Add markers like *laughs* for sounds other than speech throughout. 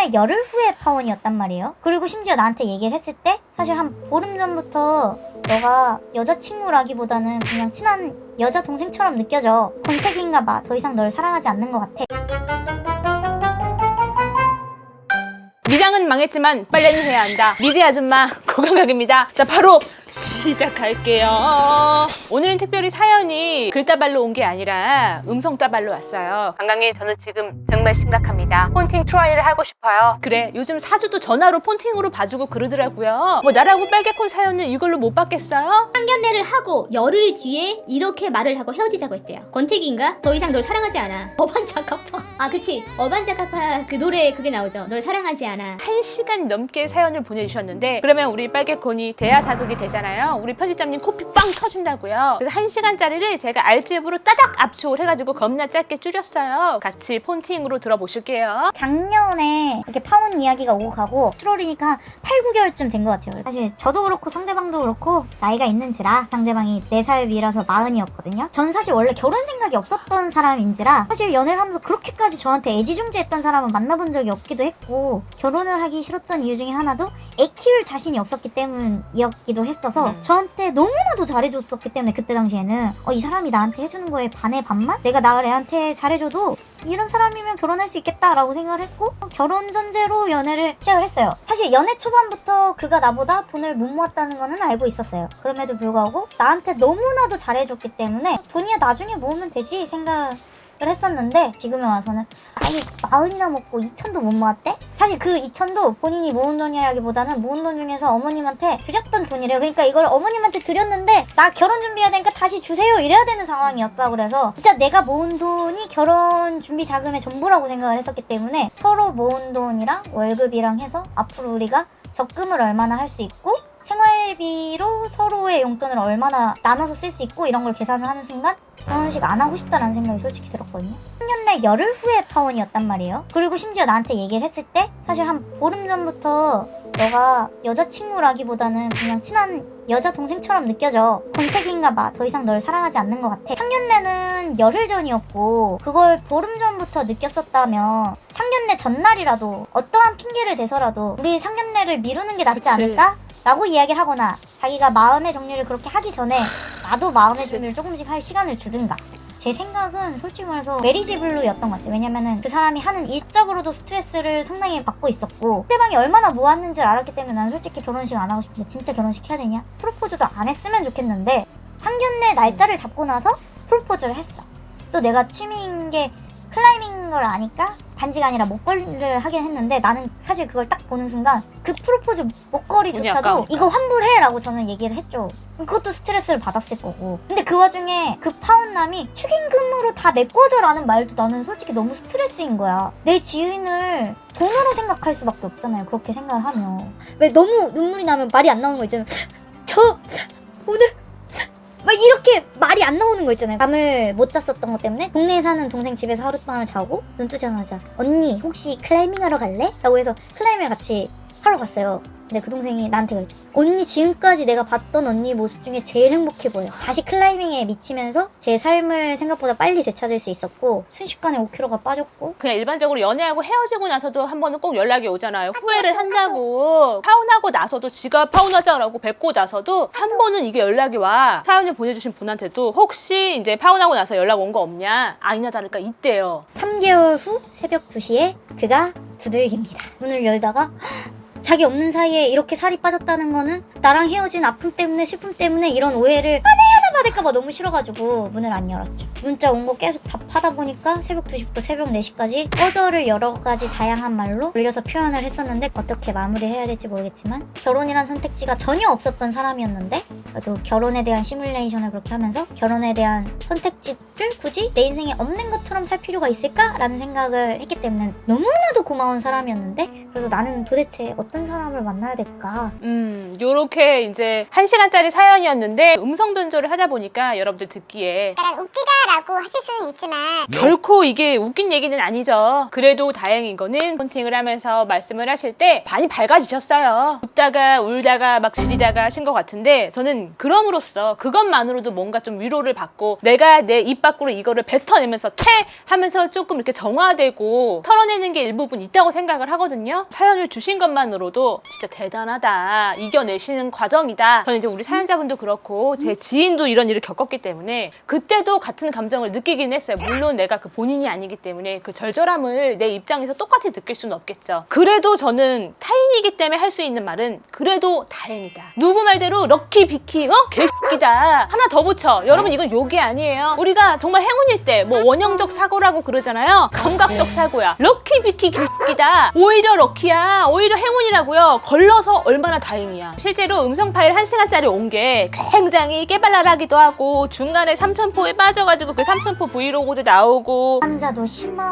상견례 열흘 후에 파혼이었단 말이에요. 그리고 심지어 나한테 얘기를 했을 때 사실 한 보름 전부터 너가 여자친구라기보다는 그냥 친한 여자 동생처럼 느껴져. 권태기인가 봐. 더 이상 널 사랑하지 않는 것 같아. 미장은 망했지만 빨래는 해야 한다. 미제 아줌마 고강각입니다. 자 바로 시작할게요. 오늘은 특별히 사연이 글따발로 온 게 아니라 음성따발로 왔어요. 강강님 저는 지금 정말 심각합니다. 폰팅 트라이를 하고 싶어요. 그래 요즘 사주도 전화로 폰팅으로 봐주고 그러더라고요. 뭐 나라고 빨개콘 사연은 이걸로 못 받겠어요? 상견례를 하고 열흘 뒤에 이렇게 말을 하고 헤어지자고 했대요. 권태기인가? 더 이상 널 사랑하지 않아. *laughs* 어반자카파. 아 그치. 어반자카파 그 노래 그게 나오죠. 널 사랑하지 않아. 한 시간 넘게 사연을 보내주셨는데 그러면 우리 빨개콘이 대화 자극이 되잖아요. 우리 편집장님 코피 빵 터진다고요. 그래서 한 시간짜리를 제가 알집으로 따닥 압축을 해가지고 겁나 짧게 줄였어요. 같이 폰팅으로 들어보실게요. 작년에 이렇게 파혼 이야기가 오고 가고 트롤이니까 8, 9개월쯤 된 것 같아요. 사실 저도 그렇고 상대방도 그렇고 나이가 있는지라 상대방이 4살 위라서 마흔이었거든요. 전 사실 원래 결혼 생각이 없었던 사람인지라 사실 연애를 하면서 그렇게까지 저한테 애지중지했던 사람은 만나본 적이 없기도 했고 결 혼을 하기 싫었던 이유 중에 하나도 애 키울 자신이 없었기 때문이었기도 했어서 음. 저한테 너무나도 잘해줬었기 때문에 그때 당시에는 어, 이 사람이 나한테 해주는 거에 반의 반만 내가 나를 애한테 잘해줘도 이런 사람이면 결혼할 수 있겠다라고 생각을 했고 결혼 전제로 연애를 시작을 했어요. 사실 연애 초반부터 그가 나보다 돈을 못 모았다는 거는 알고 있었어요. 그럼에도 불구하고 나한테 너무나도 잘해줬기 때문에 돈이야 나중에 모으면 되지 생각 을 했었는데 지금에 와서는 아니 마흔이나 먹고 2천도 못 모았대? 사실 그 2천도 본인이 모은 돈이라기보다는 모은 돈 중에서 어머님한테 드렸던 돈이래요. 그러니까 이걸 어머님한테 드렸는데 나 결혼 준비해야 되니까 다시 주세요 이래야 되는 상황이었다 그래서 진짜 내가 모은 돈이 결혼 준비 자금의 전부라고 생각을 했었기 때문에 서로 모은 돈이랑 월급이랑 해서 앞으로 우리가 적금을 얼마나 할 수 있고 생활비로 서로의 용돈을 얼마나 나눠서 쓸 수 있고 이런 걸 계산을 하는 순간 결혼식 안 하고 싶다라는 생각이 솔직히 들었거든요. 3년내 열흘 후에 파혼이었단 말이에요. 그리고 심지어 나한테 얘기를 했을 때 사실 한 보름 전부터 너가 여자친구라기보다는 그냥 친한 여자 동생처럼 느껴져. 권태기인가 봐. 더 이상 널 사랑하지 않는 것 같아. 상견례는 열흘 전이었고 그걸 보름 전부터 느꼈었다면 상견례 전날이라도 어떠한 핑계를 대서라도 우리 상견례를 미루는 게 낫지 그치. 않을까? 라고 이야기를 하거나 자기가 마음의 정리를 그렇게 하기 전에 나도 마음의 그치. 정리를 조금씩 할 시간을 주든가 제 생각은 솔직히 말해서 메리지 블루였던 것 같아요. 왜냐면은 그 사람이 하는 일적으로도 스트레스를 상당히 받고 있었고 상대방이 얼마나 모았는지를 알았기 때문에 나는 솔직히 결혼식 안 하고 싶은데 진짜 결혼식 해야 되냐? 프로포즈도 안 했으면 좋겠는데 상견례 날짜를 잡고 나서 프로포즈를 했어. 또 내가 취미인 게 클라이밍 걸 아니까 반지가 아니라 목걸이를 하긴 했는데 나는 사실 그걸 딱 보는 순간 그 프로포즈 목걸이조차도. 이거 환불해라고 저는 얘기를 했죠. 그것도 스트레스를 받았을 거고. 근데 그 와중에 그 파혼남이 축의금으로 다 메꿔줘라는 말도 나는 솔직히 너무 스트레스인 거야. 내 지인을 돈으로 생각할 수밖에 없잖아요. 그렇게 생각을 하면. 왜 너무 눈물이 나면 말이 안 나오는 거 있잖아요. *laughs* 저 오늘 막 이렇게 말이 안 나오는 거 있잖아요. 잠을 못 잤었던 것 때문에 동네에 사는 동생 집에서 하룻밤을 자고 눈 뜨자마자 언니 혹시 클라이밍 하러 갈래? 라고 해서 클라이밍을 같이 하러 갔어요. 근데 그 동생이 나한테 그랬죠. 언니 지금까지 내가 봤던 언니 모습 중에 제일 행복해 보여. 다시 클라이밍에 미치면서 제 삶을 생각보다 빨리 되찾을 수 있었고 순식간에 5kg가 빠졌고 그냥 일반적으로 연애하고 헤어지고 나서도 한 번은 꼭 연락이 오잖아요. 후회를 한다고 파혼하고 나서도 지가 파혼하자라고 뵙고 나서도 한 번은 이게 연락이 와. 사연을 보내주신 분한테도 혹시 이제 파혼하고 나서 연락 온 거 없냐? 아니나 다를까 있대요. 3개월 후 새벽 2시에 그가 두들깁니다. 문을 열다가 자기 없는 사이에 이렇게 살이 빠졌다는 거는 나랑 헤어진 아픔 때문에 슬픔 때문에 이런 오해를 하나 하 나 받을까봐 너무 싫어가지고 문을 안 열었죠. 문자 온 거 계속 답하다 보니까 새벽 2시부터 새벽 4시까지 꺼져를 여러 가지 다양한 말로 돌려서 표현을 했었는데 어떻게 마무리해야 될지 모르겠지만 결혼이란 선택지가 전혀 없었던 사람이었는데 그래도 결혼에 대한 시뮬레이션을 그렇게 하면서 결혼에 대한 선택지를 굳이 내 인생에 없는 것처럼 살 필요가 있을까라는 생각을 했기 때문에 너무나도 고마운 사람이었는데 그래서 나는 도대체 어떤 사람을 만나야 될까 음, 요렇게 이제 한 시간짜리 사연이었는데 음성 변조를 하다 보니까 여러분들 듣기에 약간 웃기다라는 아니다라고 하실 수는 있지만 결코 이게 웃긴 얘기는 아니죠. 그래도 다행인 거는 폰팅을 하면서 말씀을 하실 때 많이 밝아지셨어요. 웃다가 울다가 막 지리다가 하신 것 같은데 저는 그럼으로써 그것만으로도 뭔가 좀 위로를 받고 내가 내 입 밖으로 이거를 뱉어내면서 퇴 하면서 조금 이렇게 정화되고 털어내는 게 일부분 있다고 생각을 하거든요. 사연을 주신 것만으로도 진짜 대단하다. 이겨내시는 과정이다. 저는 이제 우리 사연자분도 그렇고 제 지인도 이런 일을 겪었기 때문에 그때도 같은 감정을 느끼긴 했어요. 물론 내가 그 본인이 아니기 때문에 그 절절함을 내 입장에서 똑같이 느낄 수는 없겠죠. 그래도 저는 타인이기 때문에 할 수 있는 말은 그래도 다행이다. 누구 말대로 럭키 비키 어 개새끼다. 하나 더 붙여. 여러분 이건 욕이 아니에요. 우리가 정말 행운일 때 뭐 원형적 사고라고 그러잖아요. 감각적 사고야. 럭키 비키 개새끼다. 오히려 럭키야. 오히려 행운이라고요. 걸러서 얼마나 다행이야. 실제로 음성 파일 1시간짜리 온 게 굉장히 깨발랄하 기도 하고 중간에 삼천포에 빠져가지고 그 삼천포 브이로그도 나오고 감자도 심어,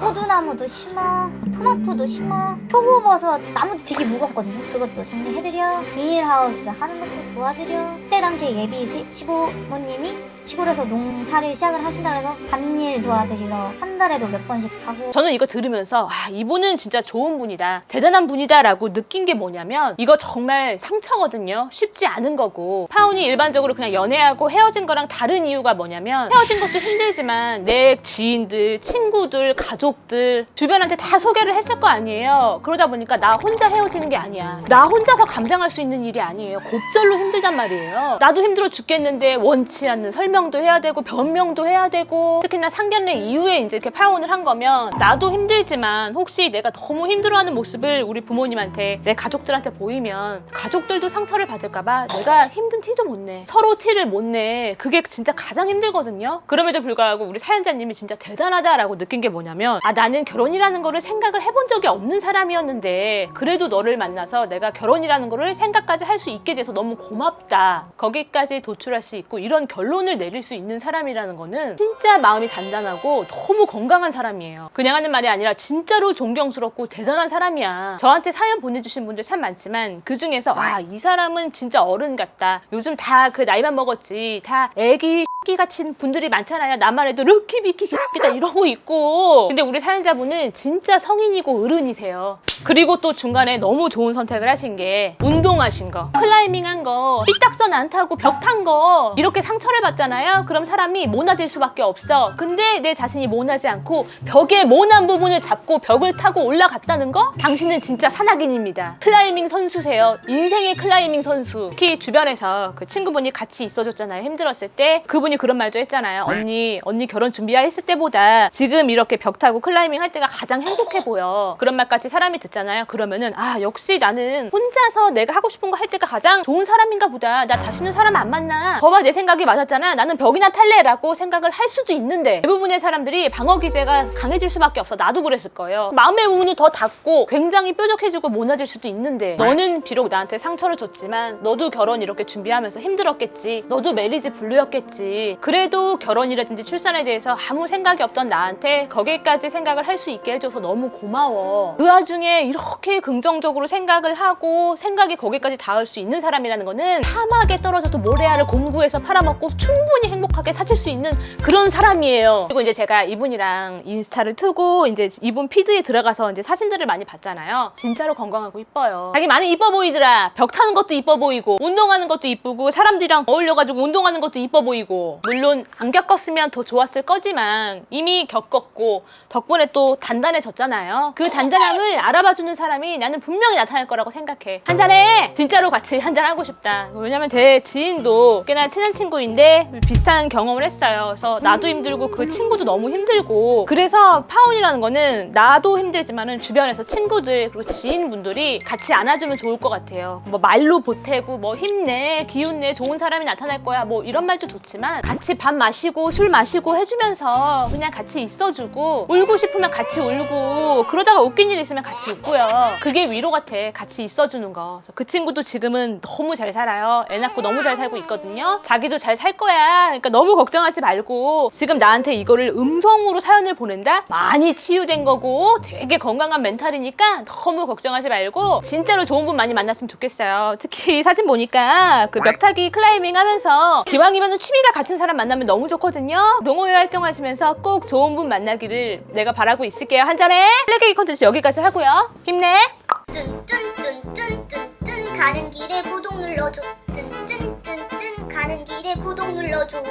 호두나무도 심어, 토마토도 심어, 표고버섯 나무도 되게 무겁거든요. 그것도 정리해드려. 비닐하우스 하는 것도 도와드려. 그때 당시에 예비 세- 시부모님이 시골에서 농사를 시작을 하신다 그래서 밭일 도와드리러 한 달에도 몇 번씩 가고. 저는 이거 들으면서 아 이분은 진짜 좋은 분이다. 대단한 분이다라고 느낀 게 뭐냐면 이거 정말 상처거든요. 쉽지 않은 거고. 파운이 일반적으로 그냥 연애하고 헤어진 거랑 다른 이유가 뭐냐면 헤어진 것도 힘들지만 내 지인들 친구들 가족들 주변한테 다 소개를 했을 거 아니에요. 그러다 보니까 나 혼자 헤어지는 게 아니야. 나 혼자서 감당할 수 있는 일이 아니에요. 곱절로 힘들단 말이에요. 나도 힘들어 죽겠는데 원치 않는 설명 도 해야 되고 변명도 해야 되고 특히나 상견례 이후에 이제 이렇게 파혼을 한 거면 나도 힘들지만 혹시 내가 너무 힘들어하는 모습을 우리 부모님한테 내 가족들한테 보이면 가족들도 상처를 받을까봐 내가 힘든 티도 못 내. 서로 티를 못 내. 그게 진짜 가장 힘들거든요. 그럼에도 불구하고 우리 사연자님이 진짜 대단하다라고 느낀 게 뭐냐면 아 나는 결혼이라는 거를 생각을 해본 적이 없는 사람이었는데 그래도 너를 만나서 내가 결혼이라는 거를 생각까지 할 수 있게 돼서 너무 고맙다. 거기까지 도출할 수 있고 이런 결론을 내릴 수 있는 사람이라는 거는 진짜 마음이 단단하고 너무 건강한 사람이에요. 그냥 하는 말이 아니라 진짜로 존경스럽고 대단한 사람이야. 저한테 사연 보내주신 분들 참 많지만 그 중에서 와 이 사람은 진짜 어른 같다. 요즘 다 그 나이만 먹었지. 다 애기 기 같은 분들이 많잖아요. 나만 해도 르키 비키 기다 이러고 있고. 근데 우리 사연자분은 진짜 성인이고 어른이세요. 그리고 또 중간에 너무 좋은 선택을 하신 게 운동하신 거, 클라이밍 한 거, 삐딱선 안 타고 벽 탄 거 이렇게 상처를 받잖아요. 그럼 사람이 모나질 수밖에 없어. 근데 내 자신이 모나지 않고 벽의 모난 부분을 잡고 벽을 타고 올라갔다는 거? 당신은 진짜 산악인입니다. 클라이밍 선수세요. 인생의 클라이밍 선수. 특히 주변에서 그 친구분이 같이 있어줬잖아요. 힘들었을 때 그분이 그런 말도 했잖아요. 언니, 언니 결혼 준비했을 때보다 지금 이렇게 벽 타고 클라이밍 할 때가 가장 행복해 보여. 그런 말까지 사람이 듣잖아요. 그러면은 아 역시 나는 혼자서 내가 하고 싶은 거 할 때가 가장 좋은 사람인가 보다. 나 다시는 사람 안 만나. 거봐 내 생각이 맞았잖아. 나는 벽이나 탈래라고 생각을 할 수도 있는데 대부분의 사람들이 방어 기제가 강해질 수밖에 없어. 나도 그랬을 거예요. 마음의 문을 더 닫고 굉장히 뾰족해지고 모나질 수도 있는데 너는 비록 나한테 상처를 줬지만 너도 결혼 이렇게 준비하면서 힘들었겠지. 너도 매리지 분류였겠지. 그래도 결혼이라든지 출산에 대해서 아무 생각이 없던 나한테 거기까지 생각을 할 수 있게 해줘서 너무 고마워. 그 와중에 이렇게 긍정적으로 생각을 하고 생각이 거기까지 닿을 수 있는 사람이라는 거는 사막에 떨어져도 모래알을 공부해서 팔아먹고 충분히 행복하게 사실 수 있는 그런 사람이에요. 그리고 이제 제가 이분이랑 인스타를 트고 이제 이분 피드에 들어가서 이제 사진들을 많이 봤잖아요. 진짜로 건강하고 이뻐요. 자기 많이 이뻐 보이더라. 벽 타는 것도 이뻐 보이고 운동하는 것도 이쁘고 사람들이랑 어울려가지고 운동하는 것도 이뻐 보이고 물론 안 겪었으면 더 좋았을 거지만 이미 겪었고 덕분에 또 단단해졌잖아요. 그 단단함을 알아봐주는 사람이 나는 분명히 나타날 거라고 생각해. 한잔해! 진짜로 같이 한잔하고 싶다. 왜냐면 제 지인도 꽤나 친한 친구인데 비슷한 경험을 했어요. 그래서 나도 힘들고 그 친구도 너무 힘들고 그래서 파혼이라는 거는 나도 힘들지만은 주변에서 친구들 그리고 지인분들이 같이 안아주면 좋을 것 같아요. 뭐 말로 보태고 뭐 힘내, 기운내, 좋은 사람이 나타날 거야 뭐 이런 말도 좋지만 같이 밥 마시고 술 마시고 해주면서 그냥 같이 있어주고 울고 싶으면 같이 울고 그러다가 웃긴 일 있으면 같이 웃고요. 그게 위로 같아. 같이 있어주는 거. 그 친구도 지금은 너무 잘 살아요. 애 낳고 너무 잘 살고 있거든요. 자기도 잘 살 거야. 그러니까 너무 걱정하지 말고 지금 나한테 이거를 음성으로 사연을 보낸다? 많이 치유된 거고 되게 건강한 멘탈이니까 너무 걱정하지 말고 진짜로 좋은 분 많이 만났으면 좋겠어요. 특히 사진 보니까 그 벽타기 클라이밍 하면서 기왕이면 취미가 같은 같은 사람 만나면 너무 좋거든요. 동호회 활동하시면서 꼭 좋은 분 만나기를 내가 바라고 있을게요. 한잔해. 플래그기 콘텐츠 여기까지 하고요. 힘내. 쭌쭌쭌쭌쭌쭌 가는 길에 구독 눌러줘 쭌쭌쭌쭌 가는 길에 구독 눌러줘